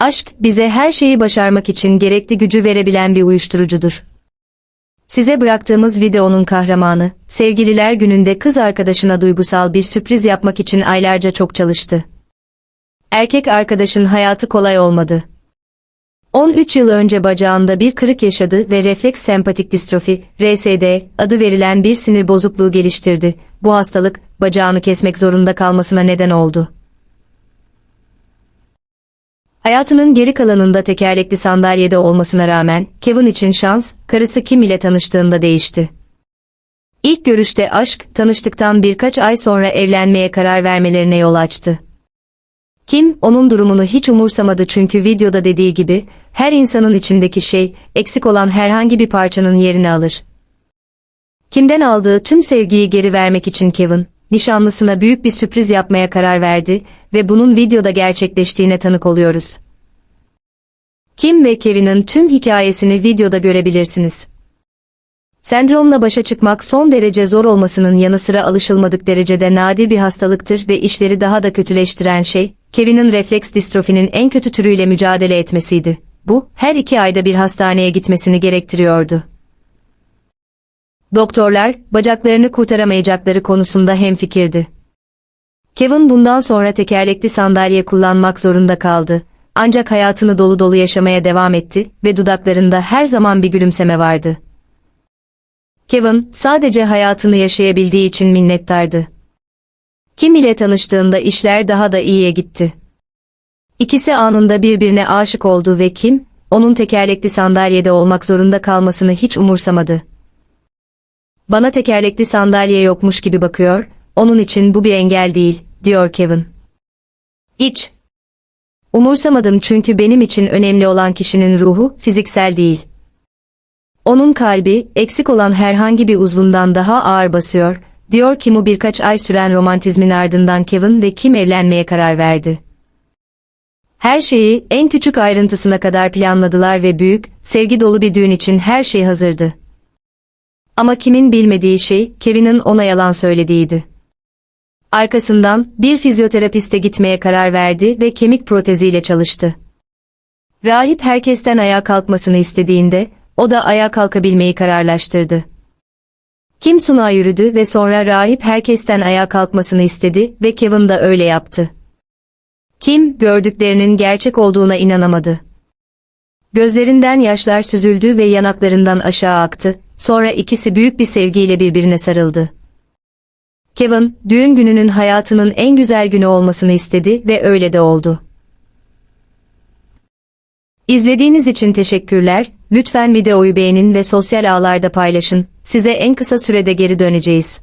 Aşk, bize her şeyi başarmak için gerekli gücü verebilen bir uyuşturucudur. Size bıraktığımız videonun kahramanı, sevgililer gününde kız arkadaşına duygusal bir sürpriz yapmak için aylarca çok çalıştı. Erkek arkadaşın hayatı kolay olmadı. 13 yıl önce bacağında bir kırık yaşadı ve refleks sempatik distrofi, RSD, adı verilen bir sinir bozukluğu geliştirdi. Bu hastalık, bacağını kesmek zorunda kalmasına neden oldu. Hayatının geri kalanında tekerlekli sandalyede olmasına rağmen, Kevin için şans, karısı Kim ile tanıştığında değişti. İlk görüşte aşk, tanıştıktan birkaç ay sonra evlenmeye karar vermelerine yol açtı. Kim, onun durumunu hiç umursamadı çünkü videoda dediği gibi, her insanın içindeki şey, eksik olan herhangi bir parçanın yerini alır. Kimden aldığı tüm sevgiyi geri vermek için Kevin, nişanlısına büyük bir sürpriz yapmaya karar verdi ve bunun videoda gerçekleştiğine tanık oluyoruz. Kim ve Kevin'in tüm hikayesini videoda görebilirsiniz. Sendromla başa çıkmak son derece zor olmasının yanı sıra alışılmadık derecede nadir bir hastalıktır ve işleri daha da kötüleştiren şey, Kevin'in refleks distrofinin en kötü türüyle mücadele etmesiydi. Bu, her iki ayda bir hastaneye gitmesini gerektiriyordu. Doktorlar, bacaklarını kurtaramayacakları konusunda hemfikirdi. Kevin bundan sonra tekerlekli sandalye kullanmak zorunda kaldı. Ancak hayatını dolu dolu yaşamaya devam etti ve dudaklarında her zaman bir gülümseme vardı. Kevin, sadece hayatını yaşayabildiği için minnettardı. Kim ile tanıştığında işler daha da iyiye gitti. İkisi anında birbirine aşık oldu ve Kim, onun tekerlekli sandalyede olmak zorunda kalmasını hiç umursamadı. Bana tekerlekli sandalye yokmuş gibi bakıyor, onun için bu bir engel değil, diyor Kevin. İç. Umursamadım çünkü benim için önemli olan kişinin ruhu, fiziksel değil. Onun kalbi, eksik olan herhangi bir uzvundan daha ağır basıyor, diyor ki bu birkaç ay süren romantizmin ardından Kevin ve Kim evlenmeye karar verdi. Her şeyi en küçük ayrıntısına kadar planladılar ve büyük, sevgi dolu bir düğün için her şey hazırdı. Ama Kim'in bilmediği şey, Kevin'in ona yalan söylediğiydi. Arkasından bir fizyoterapiste gitmeye karar verdi ve kemik proteziyle çalıştı. Rahip herkesten ayağa kalkmasını istediğinde, o da ayağa kalkabilmeyi kararlaştırdı. Kim sunağa yürüdü ve sonra rahip herkesten ayağa kalkmasını istedi ve Kevin de öyle yaptı. Kim, gördüklerinin gerçek olduğuna inanamadı. Gözlerinden yaşlar süzüldü ve yanaklarından aşağı aktı, sonra ikisi büyük bir sevgiyle birbirine sarıldı. Kevin, düğün gününün hayatının en güzel günü olmasını istedi ve öyle de oldu. İzlediğiniz için teşekkürler, lütfen videoyu beğenin ve sosyal ağlarda paylaşın, size en kısa sürede geri döneceğiz.